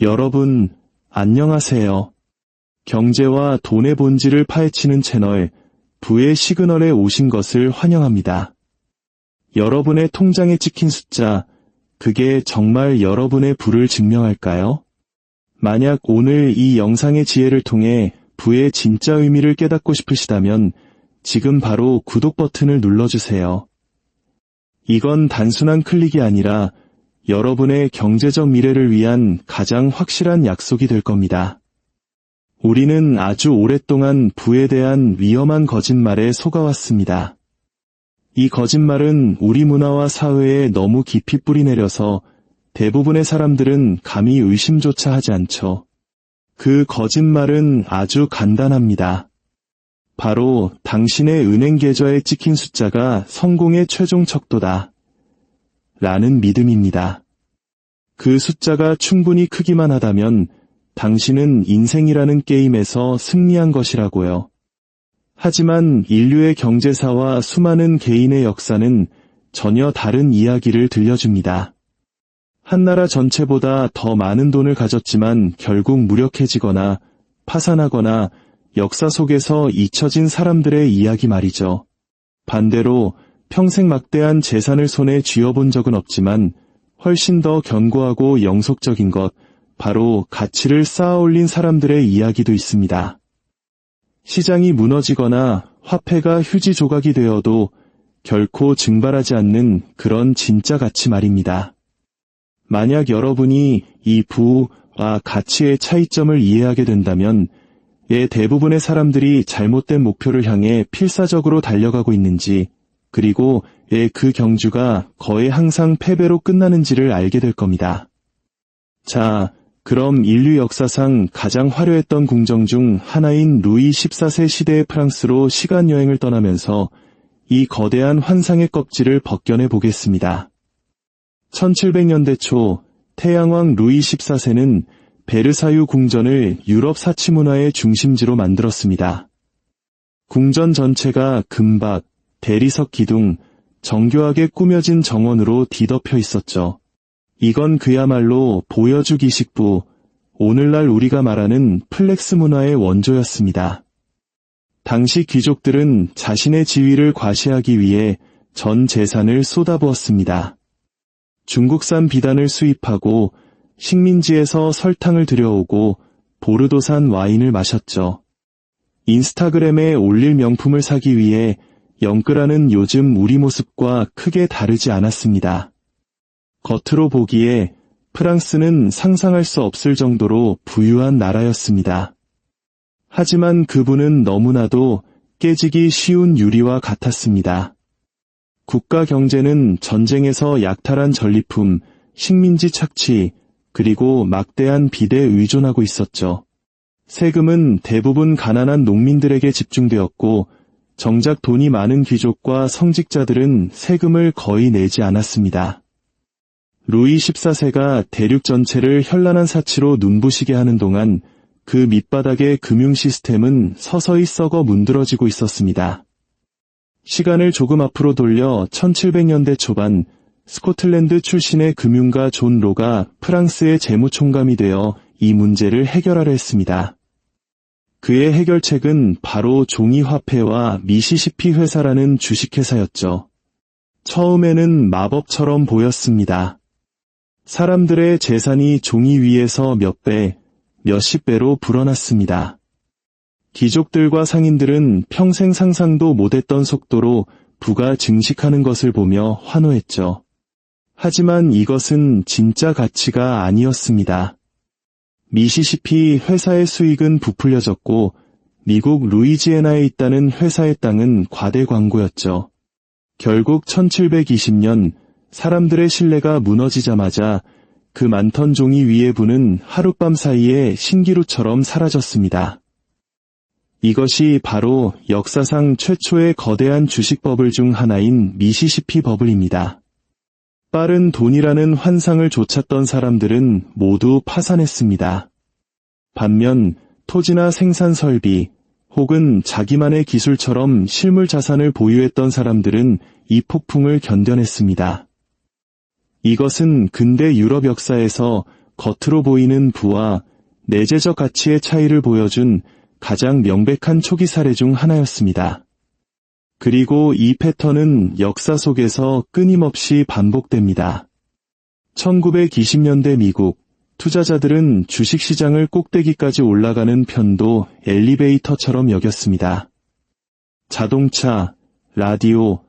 여러분, 안녕하세요. 경제와 돈의 본질을 파헤치는 채널, 부의 시그널에 오신 것을 환영합니다. 여러분의 통장에 찍힌 숫자, 그게 정말 여러분의 부를 증명할까요? 만약 오늘 이 영상의 지혜를 통해 부의 진짜 의미를 깨닫고 싶으시다면 지금 바로 구독 버튼을 눌러주세요. 이건 단순한 클릭이 아니라 여러분의 경제적 미래를 위한 가장 확실한 약속이 될 겁니다. 우리는 아주 오랫동안 부에 대한 위험한 거짓말에 속아왔습니다. 이 거짓말은 우리 문화와 사회에 너무 깊이 뿌리내려서 대부분의 사람들은 감히 의심조차 하지 않죠. 그 거짓말은 아주 간단합니다. 바로 당신의 은행 계좌에 찍힌 숫자가 성공의 최종 척도다. 라는 믿음입니다. 그 숫자가 충분히 크기만 하다면 당신은 인생이라는 게임에서 승리한 것이라고요. 하지만 인류의 경제사와 수많은 개인의 역사는 전혀 다른 이야기를 들려줍니다. 한 나라 전체보다 더 많은 돈을 가졌지만 결국 무력해지거나 파산하거나 역사 속에서 잊혀진 사람들의 이야기 말이죠. 반대로 평생 막대한 재산을 손에 쥐어본 적은 없지만 훨씬 더 견고하고 영속적인 것, 바로 가치를 쌓아 올린 사람들의 이야기도 있습니다. 시장이 무너지거나 화폐가 휴지 조각이 되어도 결코 증발하지 않는 그런 진짜 가치 말입니다. 만약 여러분이 이 부와 가치의 차이점을 이해하게 된다면 예 대부분의 사람들이 잘못된 목표를 향해 필사적으로 달려가고 있는지 그리고 예그 경주가 거의 항상 패배로 끝나는지를 알게 될 겁니다. 자, 그럼 인류 역사상 가장 화려했던 궁정 중 하나인 루이 14세 시대의 프랑스로 시간 여행을 떠나면서 이 거대한 환상의 껍질을 벗겨내 보겠습니다. 1700년대 초 태양왕 루이 14세는 베르사유 궁전을 유럽 사치 문화의 중심지로 만들었습니다. 궁전 전체가 금박, 대리석 기둥, 정교하게 꾸며진 정원으로 뒤덮여 있었죠. 이건 그야말로 보여주기식부, 오늘날 우리가 말하는 플렉스 문화의 원조였습니다. 당시 귀족들은 자신의 지위를 과시하기 위해 전 재산을 쏟아부었습니다. 중국산 비단을 수입하고 식민지에서 설탕을 들여오고 보르도산 와인을 마셨죠. 인스타그램에 올릴 명품을 사기 위해 영끌하는 요즘 우리 모습과 크게 다르지 않았습니다. 겉으로 보기에 프랑스는 상상할 수 없을 정도로 부유한 나라였습니다. 하지만 그분은 너무나도 깨지기 쉬운 유리와 같았습니다. 국가 경제는 전쟁에서 약탈한 전리품, 식민지 착취, 그리고 막대한 비대에 의존하고 있었죠. 세금은 대부분 가난한 농민들에게 집중되었고 정작 돈이 많은 귀족과 성직자들은 세금을 거의 내지 않았습니다. 루이 14세가 대륙 전체를 현란한 사치로 눈부시게 하는 동안 그 밑바닥의 금융 시스템은 서서히 썩어 문드러지고 있었습니다. 시간을 조금 앞으로 돌려 1700년대 초반 스코틀랜드 출신의 금융가 존 로가 프랑스의 재무총감이 되어 이 문제를 해결하려 했습니다. 그의 해결책은 바로 종이화폐와 미시시피 회사라는 주식회사였죠. 처음에는 마법처럼 보였습니다. 사람들의 재산이 종이 위에서 몇 배, 몇십 배로 불어났습니다. 귀족들과 상인들은 평생 상상도 못했던 속도로 부가 증식하는 것을 보며 환호했죠. 하지만 이것은 진짜 가치가 아니었습니다. 미시시피 회사의 수익은 부풀려졌고 미국 루이지애나에 있다는 회사의 땅은 과대 광고였죠. 결국 1720년 사람들의 신뢰가 무너지자마자 그 많던 종이 위에 부는 하룻밤 사이에 신기루처럼 사라졌습니다. 이것이 바로 역사상 최초의 거대한 주식 버블 중 하나인 미시시피 버블입니다. 빠른 돈이라는 환상을 좇았던 사람들은 모두 파산했습니다. 반면 토지나 생산 설비 혹은 자기만의 기술처럼 실물 자산을 보유했던 사람들은 이 폭풍을 견뎌냈습니다. 이것은 근대 유럽 역사에서 겉으로 보이는 부와 내재적 가치의 차이를 보여준 가장 명백한 초기 사례 중 하나였습니다. 그리고 이 패턴은 역사 속에서 끊임없이 반복됩니다. 1920년대 미국 투자자들은 주식시장을 꼭대기까지 올라가는 편도 엘리베이터처럼 여겼습니다. 자동차, 라디오,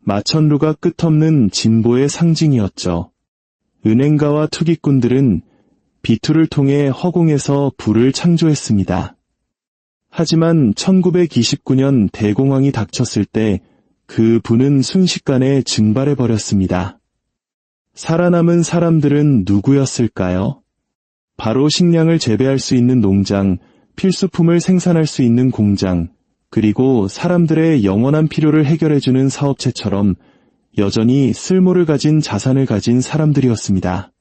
마천루가 끝없는 진보의 상징이었죠. 은행가와 투기꾼들은 비투를 통해 허공에서 부를 창조했습니다. 하지만 1929년 대공황이 닥쳤을 때그 부는 순식간에 증발해 버렸습니다. 살아남은 사람들은 누구였을까요? 바로 식량을 재배할 수 있는 농장, 필수품을 생산할 수 있는 공장, 그리고 사람들의 영원한 필요를 해결해주는 사업체처럼 여전히 쓸모를 가진 자산을 가진 사람들이었습니다.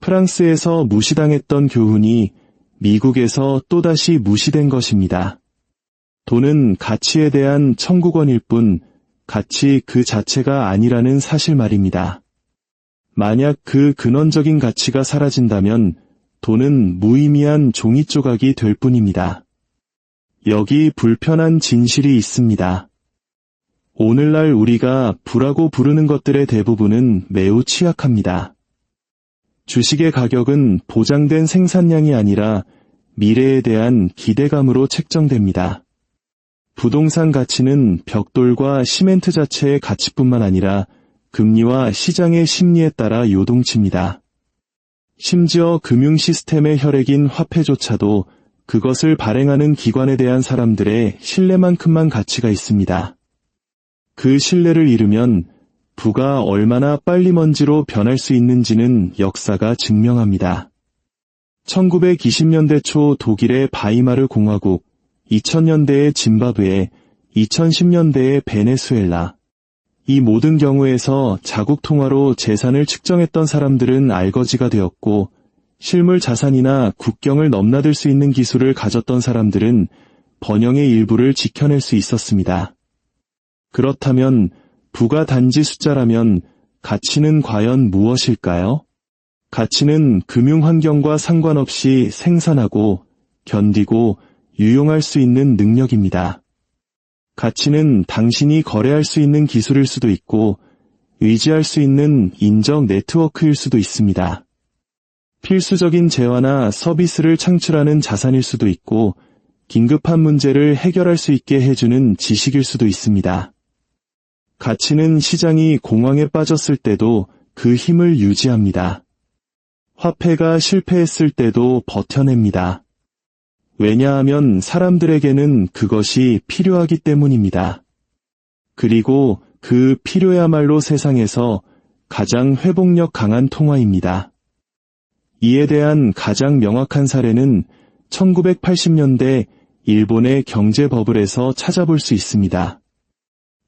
프랑스에서 무시당했던 교훈이 미국에서 또다시 무시된 것입니다. 돈은 가치에 대한 청구권일 뿐 가치 그 자체가 아니라는 사실 말입니다. 만약 그 근원적인 가치가 사라진다면 돈은 무의미한 종이 조각이 될 뿐입니다. 여기 불편한 진실이 있습니다. 오늘날 우리가 부라고 부르는 것들의 대부분은 매우 취약합니다. 주식의 가격은 보장된 생산량이 아니라 미래에 대한 기대감으로 책정됩니다. 부동산 가치는 벽돌과 시멘트 자체의 가치뿐만 아니라 금리와 시장의 심리에 따라 요동칩니다. 심지어 금융 시스템의 혈액인 화폐조차도 그것을 발행하는 기관에 대한 사람들의 신뢰만큼만 가치가 있습니다. 그 신뢰를 잃으면 부가 얼마나 빨리 먼지로 변할 수 있는지는 역사가 증명합니다. 1920년대 초 독일의 바이마르 공화국, 2000년대의 짐바브웨, 2010년대의 베네수엘라. 이 모든 경우에서 자국 통화로 재산을 측정했던 사람들은 알거지가 되었고, 실물 자산이나 국경을 넘나들 수 있는 기술을 가졌던 사람들은 번영의 일부를 지켜낼 수 있었습니다. 그렇다면 부가 단지 숫자라면 가치는 과연 무엇일까요? 가치는 금융 환경과 상관없이 생산하고 견디고 유용할 수 있는 능력입니다. 가치는 당신이 거래할 수 있는 기술일 수도 있고 의지할 수 있는 인적 네트워크일 수도 있습니다. 필수적인 재화나 서비스를 창출하는 자산일 수도 있고 긴급한 문제를 해결할 수 있게 해주는 지식일 수도 있습니다. 가치는 시장이 공황에 빠졌을 때도 그 힘을 유지합니다. 화폐가 실패했을 때도 버텨냅니다. 왜냐하면 사람들에게는 그것이 필요하기 때문입니다. 그리고 그 필요야말로 세상에서 가장 회복력 강한 통화입니다. 이에 대한 가장 명확한 사례는 1980년대 일본의 경제 버블에서 찾아볼 수 있습니다.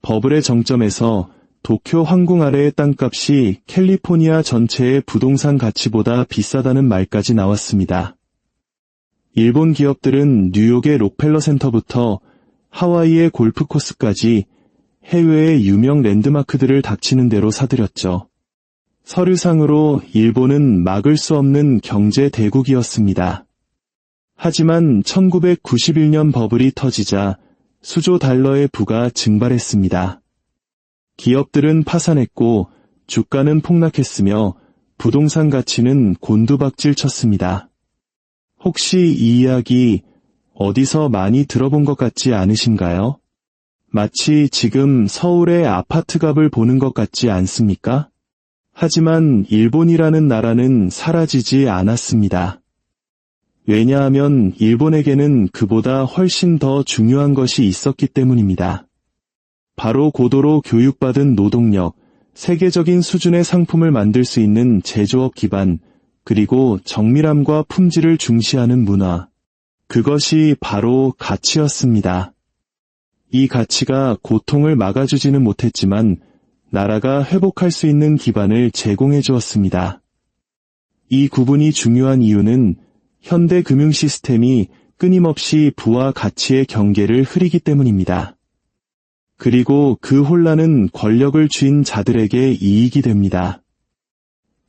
버블의 정점에서 도쿄 항공 아래의 땅값이 캘리포니아 전체의 부동산 가치보다 비싸다는 말까지 나왔습니다. 일본 기업들은 뉴욕의 록펠러 센터부터 하와이의 골프 코스까지 해외의 유명 랜드마크들을 닥치는 대로 사들였죠. 서류상으로 일본은 막을 수 없는 경제 대국이었습니다. 하지만 1991년 버블이 터지자 수조 달러의 부가 증발했습니다. 기업들은 파산했고 주가는 폭락했으며 부동산 가치는 곤두박질 쳤습니다. 혹시 이 이야기 어디서 많이 들어본 것 같지 않으신가요? 마치 지금 서울의 아파트 값을 보는 것 같지 않습니까? 하지만 일본이라는 나라는 사라지지 않았습니다. 왜냐하면 일본에게는 그보다 훨씬 더 중요한 것이 있었기 때문입니다. 바로 고도로 교육받은 노동력, 세계적인 수준의 상품을 만들 수 있는 제조업 기반, 그리고 정밀함과 품질을 중시하는 문화. 그것이 바로 가치였습니다. 이 가치가 고통을 막아주지는 못했지만 나라가 회복할 수 있는 기반을 제공해 주었습니다. 이 구분이 중요한 이유는 현대 금융 시스템이 끊임없이 부와 가치의 경계를 흐리기 때문입니다. 그리고 그 혼란은 권력을 쥔 자들에게 이익이 됩니다.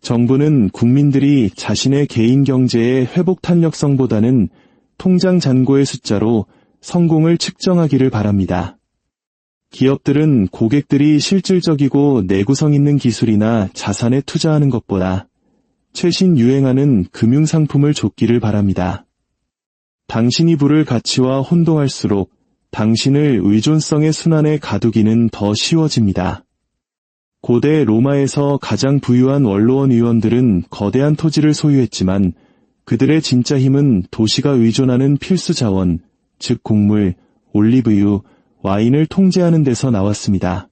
정부는 국민들이 자신의 개인 경제의 회복 탄력성보다는 통장 잔고의 숫자로 성공을 측정하기를 바랍니다. 기업들은 고객들이 실질적이고 내구성 있는 기술이나 자산에 투자하는 것보다 최신 유행하는 금융상품을 줬기를 바랍니다. 당신이 부를 가치와 혼동할수록 당신을 의존성의 순환에 가두기는 더 쉬워집니다. 고대 로마에서 가장 부유한 원로원 의원들은 거대한 토지를 소유했지만 그들의 진짜 힘은 도시가 의존하는 필수 자원, 즉 곡물, 올리브유, 와인을 통제하는 데서 나왔습니다.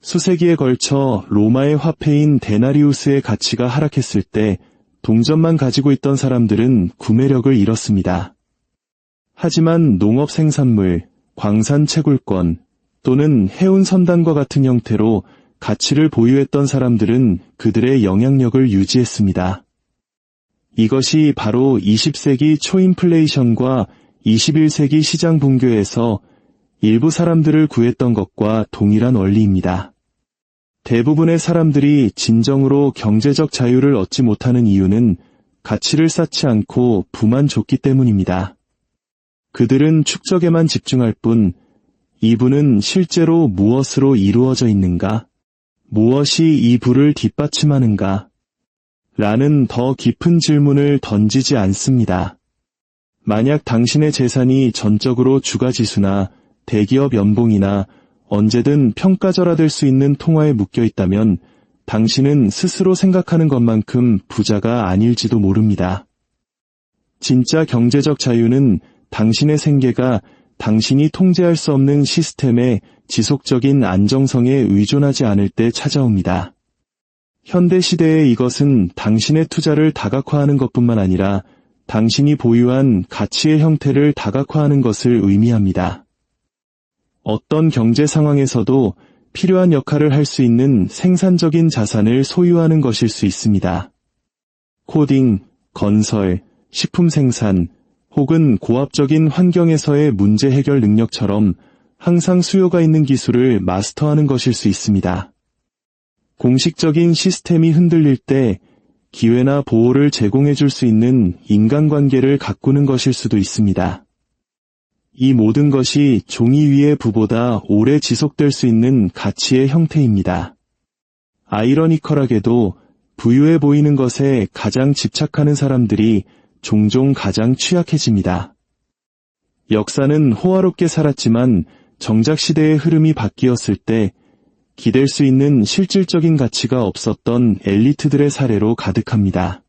수세기에 걸쳐 로마의 화폐인 데나리우스의 가치가 하락했을 때 동전만 가지고 있던 사람들은 구매력을 잃었습니다. 하지만 농업 생산물, 광산 채굴권 또는 해운 선단과 같은 형태로 가치를 보유했던 사람들은 그들의 영향력을 유지했습니다. 이것이 바로 20세기 초인플레이션과 21세기 시장 붕괴에서 일부 사람들을 구했던 것과 동일한 원리입니다. 대부분의 사람들이 진정으로 경제적 자유를 얻지 못하는 이유는 가치를 쌓지 않고 부만 줬기 때문입니다. 그들은 축적에만 집중할 뿐, 이부는 실제로 무엇으로 이루어져 있는가? 무엇이 이 부를 뒷받침하는가? 라는 더 깊은 질문을 던지지 않습니다. 만약 당신의 재산이 전적으로 주가지수나 대기업 연봉이나 언제든 평가절하될 수 있는 통화에 묶여 있다면 당신은 스스로 생각하는 것만큼 부자가 아닐지도 모릅니다. 진짜 경제적 자유는 당신의 생계가 당신이 통제할 수 없는 시스템의 지속적인 안정성에 의존하지 않을 때 찾아옵니다. 현대 시대의 이것은 당신의 투자를 다각화하는 것뿐만 아니라 당신이 보유한 가치의 형태를 다각화하는 것을 의미합니다. 어떤 경제 상황에서도 필요한 역할을 할 수 있는 생산적인 자산을 소유하는 것일 수 있습니다. 코딩, 건설, 식품 생산, 혹은 고압적인 환경에서의 문제 해결 능력처럼 항상 수요가 있는 기술을 마스터하는 것일 수 있습니다. 공식적인 시스템이 흔들릴 때 기회나 보호를 제공해 줄 수 있는 인간관계를 가꾸는 것일 수도 있습니다. 이 모든 것이 종이 위의 부보다 오래 지속될 수 있는 가치의 형태입니다. 아이러니컬하게도 부유해 보이는 것에 가장 집착하는 사람들이 종종 가장 취약해집니다. 역사는 호화롭게 살았지만 정작 시대의 흐름이 바뀌었을 때 기댈 수 있는 실질적인 가치가 없었던 엘리트들의 사례로 가득합니다.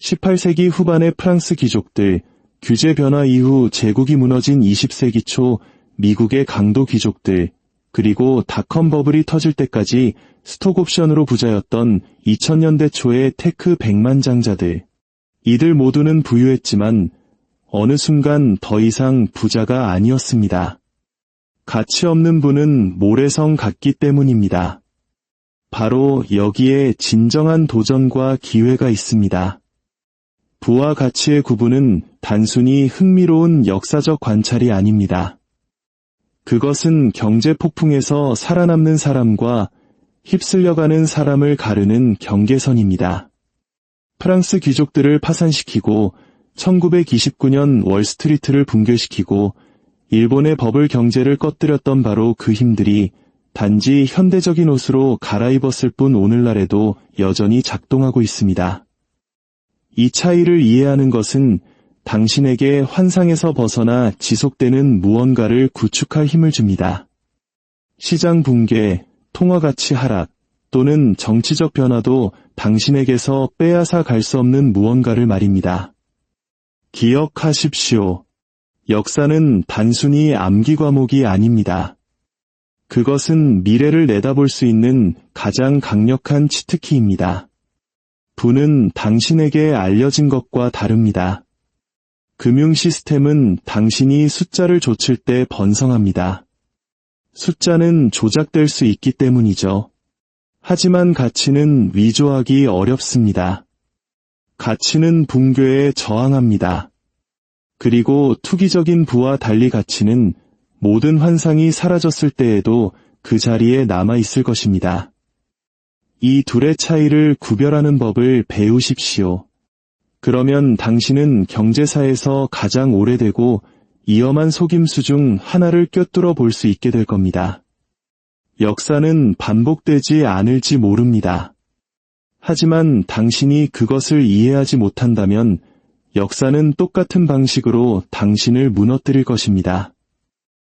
18세기 후반의 프랑스 귀족들, 규제 변화 이후 제국이 무너진 20세기 초 미국의 강도 귀족들, 그리고 닷컴 버블이 터질 때까지 스톡 옵션으로 부자였던 2000년대 초의 테크 백만장자들. 이들 모두는 부유했지만 어느 순간 더 이상 부자가 아니었습니다. 가치 없는 분은 모래성 같기 때문입니다. 바로 여기에 진정한 도전과 기회가 있습니다. 부와 가치의 구분은 단순히 흥미로운 역사적 관찰이 아닙니다. 그것은 경제 폭풍에서 살아남는 사람과 휩쓸려가는 사람을 가르는 경계선입니다. 프랑스 귀족들을 파산시키고 1929년 월스트리트를 붕괴시키고 일본의 버블 경제를 꺼뜨렸던 바로 그 힘들이 단지 현대적인 옷으로 갈아입었을 뿐 오늘날에도 여전히 작동하고 있습니다. 이 차이를 이해하는 것은 당신에게 환상에서 벗어나 지속되는 무언가를 구축할 힘을 줍니다. 시장 붕괴, 통화 가치 하락, 또는 정치적 변화도 당신에게서 빼앗아 갈 수 없는 무언가를 말입니다. 기억하십시오. 역사는 단순히 암기 과목이 아닙니다. 그것은 미래를 내다볼 수 있는 가장 강력한 치트키입니다. 부는 당신에게 알려진 것과 다릅니다. 금융 시스템은 당신이 숫자를 좇을 때 번성합니다. 숫자는 조작될 수 있기 때문이죠. 하지만 가치는 위조하기 어렵습니다. 가치는 붕괴에 저항합니다. 그리고 투기적인 부와 달리 가치는 모든 환상이 사라졌을 때에도 그 자리에 남아 있을 것입니다. 이 둘의 차이를 구별하는 법을 배우십시오. 그러면 당신은 경제사에서 가장 오래되고 위험한 속임수 중 하나를 꿰뚫어 볼 수 있게 될 겁니다. 역사는 반복되지 않을지 모릅니다. 하지만 당신이 그것을 이해하지 못한다면 역사는 똑같은 방식으로 당신을 무너뜨릴 것입니다.